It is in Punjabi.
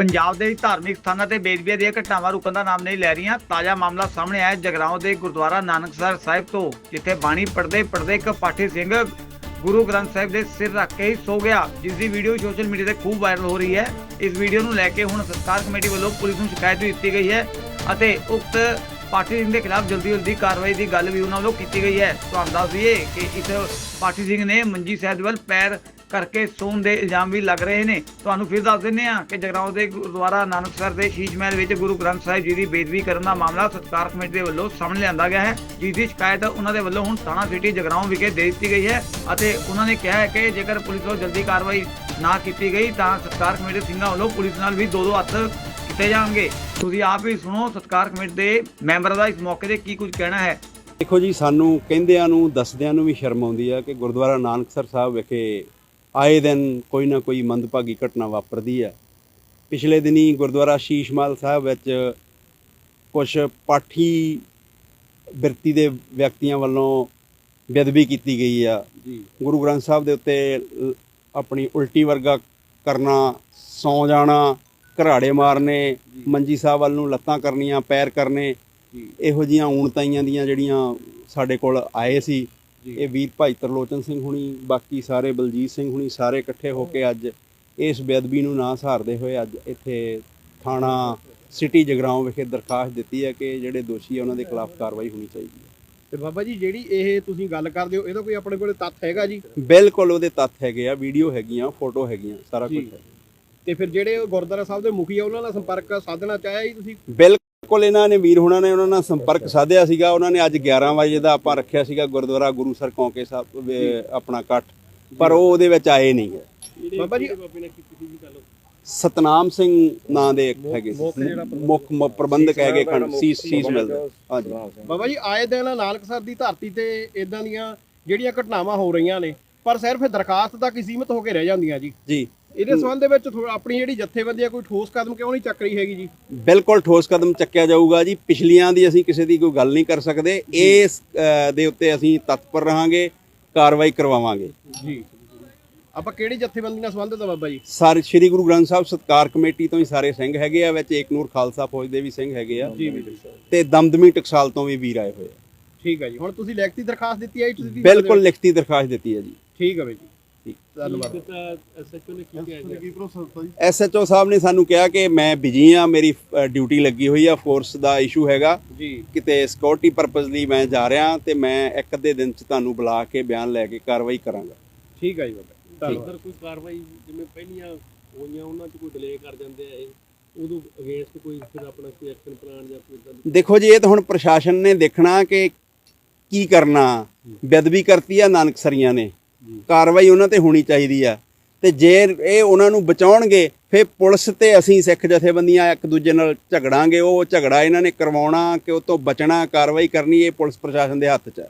ਪੰਜਾਬ ਦੇ ਧਾਰਮਿਕ ਸਥਾਨਾਂ ਤੇ ਬੇਦਬੀਆਂ ਦੀਆਂ ਘਟਨਾਵਾਂ ਰੁਕਣ ਦਾ ਨਾਮ ਨਹੀਂ ਲੈ ਰਹੀਆਂ। ਤਾਜ਼ਾ ਮਾਮਲਾ ਸਾਹਮਣੇ ਆਇਆ ਜਗਰਾਉਂ ਦੇ ਗੁਰਦੁਆਰਾ ਨਾਨਕਸਰ ਸਾਹਿਬ ਤੋਂ, ਜਿੱਥੇ ਬਾਣੀ ਪੜਦੇ ਪੜਦੇ ਇੱਕ ਪਾਠੀ ਸਿੰਘ ਗੁਰੂ ਗ੍ਰੰਥ ਸਾਹਿਬ ਦੇ ਸਿਰ ਰੱਖ ਕੇ ਹੀ ਸੋ ਗਿਆ ਜਿਸ ਦੀ ਵੀਡੀਓ ਸੋਸ਼ਲ ਮੀਡੀਆ ਤੇ ਖੂਬ ਵਾਇਰਲ ਹੋ ਰਹੀ ਹੈ। ਇਸ ਵੀਡੀਓ ਨੂੰ ਲੈ ਕੇ ਹੁਣ ਸਰਕਾਰ ਕਮੇਟੀ ਵੱਲੋਂ ਪੁਲਿਸ ਨੂੰ ਸ਼ਿਕਾਇਤ ਵੀ ਦਿੱਤੀ ਗਈ ਹੈ ਅਤੇ ਉਕਤ ਪਾਠੀ ਸਿੰਘ ਦੇ ਖਿਲਾਫ ਜਲਦੀ ਜਲਦੀ ਕਾਰਵਾਈ ਦੀ ਗੱਲ ਵੀ ਉਹਨਾਂ ਵੱਲੋਂ ਕੀਤੀ ਗਈ ਹੈ। ਤੁਹਾਨੂੰ ਦੱਸ ਦਈਏ ਕਿ ਇਸ ਪਾਠੀ ਸਿੰਘ ਨੇ ਮੰਜੀ ਸਾਹਿਬ ਵੱਲ ਪੈਰ ਕਰਕੇ ਸੌਣ ਦੇ ਇਲਜ਼ਾਮ ਵੀ ਲੱਗ ਰਹੇ ਨੇ। ਤੁਹਾਨੂੰ ਫਿਰ ਦੱਸ ਦਿੰਦੇ ਹਾਂ ਕਿ ਜਗਰਾਉਂ ਦੇ ਗੁਰਦੁਆਰਾ ਨਾਨਕਸਰ ਦੇ ਸ਼ੀਸ਼ ਮਹਿਲ ਵਿੱਚ ਗੁਰੂ ਗ੍ਰੰਥ ਸਾਹਿਬ ਜੀ ਦੀ ਬੇਦਬੀ ਕਰਨ ਦਾ ਮਾਮਲਾ ਸਤਕਾਰ ਕਮੇਟੀ ਦੇ ਵੱਲੋਂ ਸਾਹਮਣੇ ਲਿਆਂਦਾ ਗਿਆ ਹੈ। ਜਿਸ ਦੀ ਸ਼ਿਕਾਇਤ ਉਹਨਾਂ ਦੇ ਵੱਲੋਂ ਹੁਣ ਥਾਣਾ ਸਿਟੀ ਜਗਰਾਉਂ ਵਿਖੇ ਦੇ ਦਿੱਤੀ ਗਈ ਹੈ ਅਤੇ ਉਹਨਾਂ ਨੇ ਕਿਹਾ ਹੈ ਕਿ ਜੇਕਰ ਪੁਲਿਸ ਵੱਲੋਂ ਜਲਦੀ ਕਾਰਵਾਈ ਨਾ ਕੀਤੀ ਗਈ ਤਾਂ ਸਤਕਾਰ ਕਮੇਟੀ ਸਿੰਘਾਂ ਵੱਲੋਂ ਪੁਲਿਸ ਨਾਲ ਵੀ ਦੋ ਦੋ ਹੱਥ ਕੀਤੇ ਜਾਣਗੇ। ਤੁਸੀਂ ਆਪ ਹੀ ਸੁਣੋ ਸਤਕਾਰ ਕਮੇਟੀ ਦੇ ਮੈਂਬਰਾਂ ਦਾ ਇਸ ਮੌਕੇ ਤੇ ਕੀ ਕੁਝ ਕਹਿਣਾ ਹੈ। ਦੇਖੋ ਜੀ, ਸਾਨੂੰ ਕਹਿੰਦਿਆਂ ਨੂੰ, ਦੱਸਦਿਆਂ ਨੂੰ ਵੀ ਸ਼ਰਮ ਆਉਂਦੀ ਹੈ ਕਿ ਗੁਰਦੁਆਰਾ ਨਾਨਕਸਰ ਸਾਹਿਬ ਵਿਖੇ ਆਏ ਦਿਨ ਕੋਈ ਨਾ ਕੋਈ ਮੰਦਭਾਗੀ ਘਟਨਾ ਵਾਪਰਦੀ ਹੈ। ਪਿਛਲੇ ਦਿਨੀ ਗੁਰਦੁਆਰਾ ਸ਼ੀਸ਼ਮਾਲ ਸਾਹਿਬ ਵਿੱਚ ਕੁਝ ਪਾਠੀ ਬਿਰਤੀ ਦੇ ਵਿਅਕਤੀਆਂ ਵੱਲੋਂ ਬੇਅਦਬੀ ਕੀਤੀ ਗਈ ਆ। ਗੁਰੂ ਗ੍ਰੰਥ ਸਾਹਿਬ ਦੇ ਉੱਤੇ ਆਪਣੀ ਉਲਟੀ ਵਰਗਾ ਕਰਨਾ ਸੌ ਜਾਣਾ ਘਰਾੜੇ ਮਾਰਨੇ ਮੰਜੀ ਸਾਹਿਬ ਵੱਲ ਨੂੰ ਲੱਤਾਂ ਕਰਨੀਆਂ ਪੈਰ ਕਰਨੇ ਇਹੋ ਜੀਆਂ ਊਣਤਾਈਆਂ ਦੀਆਂ ਜਿਹੜੀਆਂ ਸਾਡੇ ਕੋਲ ਆਏ ਸੀ। ਇਹ ਵੀਰ ਭਾਈ ਤਰਲੋਚਨ ਸਿੰਘ ਹੁਣੀ ਬਾਕੀ ਸਾਰੇ ਬਲਜੀਤ ਸਿੰਘ ਹੁਣੀ ਸਾਰੇ ਇਕੱਠੇ ਹੋ ਕੇ ਅੱਜ ਇਸ ਬੇਅਦਬੀ ਨੂੰ ਨਾ ਸਹਾਰਦੇ ਹੋਏ ਅੱਜ ਇੱਥੇ ਥਾਣਾ ਸਿਟੀ ਜਗਰਾਉਂ ਵਿਖੇ ਦਰਖਾਸਤ ਦਿੱਤੀ ਹੈ ਕਿ ਜਿਹੜੇ ਦੋਸ਼ੀ ਆ ਉਹਨਾਂ ਦੇ ਖਿਲਾਫ ਕਾਰਵਾਈ ਹੋਣੀ ਚਾਹੀਦੀ ਹੈ। ਤੇ ਬਾਬਾ ਜੀ ਜਿਹੜੀ ਇਹ ਤੁਸੀਂ ਗੱਲ ਕਰਦੇ ਹੋ ਇਹਦਾ ਕੋਈ ਆਪਣੇ ਕੋਲੇ ਤੱਥ ਹੈਗਾ ਜੀ? ਬਿਲਕੁਲ ਉਹਦੇ ਤੱਥ ਹੈਗੇ ਆ ਵੀਡੀਓ ਹੈਗੀਆਂ ਫੋਟੋ ਹੈਗੀਆਂ ਸਾਰਾ ਕੁਝ। ਹੈ। ਤੇ ਫਿਰ ਜਿਹੜੇ ਗੁਰਦੁਆਰਾ ਸਾਹਿਬ ਦੇ ਮੁਖੀ ਆ ਉਹਨਾਂ ਨਾਲ ਸੰਪਰਕ ਸਾਧਣਾ ਚਾਹਿਆ ਜੀ ਤੁਸੀਂ? ਬਿਲਕੁਲ ਇਹਨਾਂ ਨੇ ਵੀਰ ਹੁਣਾਂ ਨੇ ਉਹਨਾਂ ਨਾਲ ਸੰਪਰਕ ਸਾਧਿਆ ਸੀਗਾ। ਉਹਨਾਂ ਨੇ ਅੱਜ 11 ਵਜੇ ਦਾ ਆਪਾਂ ਰੱਖਿਆ ਸੀਗਾ ਗੁਰਦੁਆਰਾ ਗੁਰੂਸਰ ਕੌਂਕੇ ਸਾਹਿਬ ਆਪਣਾ ਇਕੱਠ। ਪਰ ਉਹ ਉਹਦੇ ਵਿੱਚ ਆਏ ਨਹੀਂ ਹੈ। ਬਾਬਾ ਜੀ ਸਤਨਾਮ ਸਿੰਘ ਨਾਂ ਦੇ ਇੱਕ ਹੈਗੇ ਮੁੱਖ ਪ੍ਰਬੰਧਕ ਹੈਗੇ ਖੰਡ ਸੀਸ ਸੀਸ ਮਿਲਦਾ ਹਾਂਜੀ। ਬਾਬਾ ਜੀ ਆਏ ਦਿਨ ਨਾਨਕਸਰ ਦੀ ਧਰਤੀ ਤੇ ਇਦਾਂ ਦੀਆਂ ਜਿਹੜੀਆਂ ਘਟਨਾਵਾਂ ਹੋ ਰਹੀਆਂ ਨੇ ਪਰ ਸਿਰਫ ਦਰਖਾਸਤ ਤੱਕ ਹੀ ਸੀਮਿਤ ਹੋ ਕੇ ਰਹਿ ਜਾਂਦੀਆਂ ਜੀ। ਜੀ। ਇਹਦੇ ਸੰਬੰਧ ਦੇ ਵਿੱਚ ਥੋੜ੍ਹਾ- ਆਪਣੀ ਜਿਹੜੀ ਜਥੇਬੰਦੀ ਆ ਕੋਈ ਠੋਸ ਕਦਮ ਕਿਉਂ ਨਹੀਂ ਚੱਕ ਰਹੀ ਹੈਗੀ ਜੀ? ਬਿਲਕੁਲ ਠੋਸ ਕਦਮ ਚੱਕਿਆ ਜਾਊਗਾ ਜੀ। ਪਿਛਲੀਆਂ ਦੀ ਅਸੀਂ ਕਿਸੇ ਦੀ ਕੋਈ ਗੱਲ ਨਹੀਂ ਕਰ ਸਕਦੇ। ਇਸ ਦੇ ਉੱਤੇ ਅਸੀਂ ਤਤਪਰ ਰਹਾਂਗੇ ਕਾਰਵਾਈ ਕਰਵਾਵਾਂਗੇ। ਜੀ। ਆਪਾਂ ਕਿਹੜੀ ਜਥੇਬੰਦੀ ਨਾਲ ਸੰਬੰਧਿਤ ਆ ਬਾਬਾ ਜੀ? ਸਾਰੇ ਸ੍ਰੀ ਗੁਰੂ ਗ੍ਰੰਥ ਸਾਹਿਬ ਸਤਕਾਰ ਕਮੇਟੀ ਤੋਂ ਹੀ ਸਾਰੇ ਸਿੰਘ ਹੈਗੇ ਆ ਵਿੱਚ ਏਕਨੂਰ ਖਾਲਸਾ ਫੌਜ ਦੇ ਵੀ ਸਿੰਘ ਹੈਗੇ ਆ। ਜੀ ਤੇ ਦਮਦਮੀ ਟਕਸਾਲ ਤੋਂ ਵੀ ਵੀਰ ਆਏ ਹੋਏ ਆ। ਠੀਕ ਹੈ ਜੀ। ਹੁਣ ਤੁਸੀਂ ਲਿਖਤੀ ਦਰਖਾਸਤ ਦਿੱਤੀ ਹੈ ਬਿਲਕੁਲ ਲਿਖਤੀ ਦਰਖਾਸਤ ਦਿੱਤੀ ਹੈ ਜੀ। ਠੀਕ ਹੈ ਬਾਈ ਜੀ। ਧੰਨਵਾਦ। ਐਸਐਚਓ ਸਾਹਿਬ ਨੇ ਸਾਨੂੰ ਕਿਹਾ ਕਿ ਮੈਂ ਬਿਜ਼ੀ ਆ ਮੇਰੀ ਡਿਊਟੀ ਲੱਗੀ ਹੋਈ ਆ ਫੋਰਸ ਦਾ ਇਸ਼ੂ ਹੈਗਾ। ਜੀ। ਕਿਤੇ ਸਿਕਿਉਰਿਟੀ ਪਰਪਸ ਲਈ ਮੈਂ ਜਾ ਰਿਹਾ ਤੇ ਮੈਂ ਇੱਕ ਅੱਧੇ ਦਿਨ ਚ ਤੁਹਾਨੂੰ ਬੁਲਾ ਕੇ ਬਿਆਨ ਲੈ ਕੇ ਕਾਰਵਾਈ ਕਰਾਂਗਾ। ਠੀਕ ਹੈ ਜੀ ਬਾਬਾ ਅਗਰ ਕੋਈ ਕਾਰਵਾਈ ਜਿਵੇਂ ਪਹਿਲੀਆਂ ਹੋਈਆਂ ਉਹਨਾਂ 'ਚ ਕੋਈ ਡਿਲੇ ਕਰ ਜਾਂਦੇ ਆ ਇਹ? ਉਦੋਂ ਅਗੇਂਸਟ ਕੋਈ ਫਿਰ ਆਪਣਾ ਕੋਈ ਐਕਸ਼ਨ ਪਲਾਨ ਜਾਂ ਕੋਈ ਇਦਾਂ ਦੀ ਦੇਖੋ ਜੀ ਇਹ ਤਾਂ ਹੁਣ ਪ੍ਰਸ਼ਾਸਨ ਨੇ ਦੇਖਣਾ ਕਿ ਕੀ ਕਰਨਾ। ਬੇਅਦਬੀ ਕਰਤੀ ਆ ਨਾਨਕਸਰੀਆਂ ਨੇ। ਕਾਰਵਾਈ ਉਹਨਾਂ ਤੇ ਹੋਣੀ ਚਾਹੀਦੀ ਆ। ਤੇ ਜੇ ਇਹ ਉਹਨਾਂ ਨੂੰ ਬਚਾਉਣਗੇ, ਫਿਰ ਪੁਲਿਸ ਤੇ ਅਸੀਂ ਸਿੱਖ ਜਥੇਬੰਦੀਆਂ ਇੱਕ ਦੂਜੇ ਨਾਲ ਝਗੜਾਂਗੇ, ਉਹ ਝਗੜਾ ਇਹਨਾਂ ਨੇ ਕਰਵਾਉਣਾ ਕਿ ਉਹ ਤੋਂ ਬਚਣਾ, ਕਾਰਵਾਈ ਕਰਨੀ ਇਹ ਪੁਲਿਸ ਪ੍ਰਸ਼ਾਸਨ ਦੇ ਹੱਥ 'ਚ ਹੈ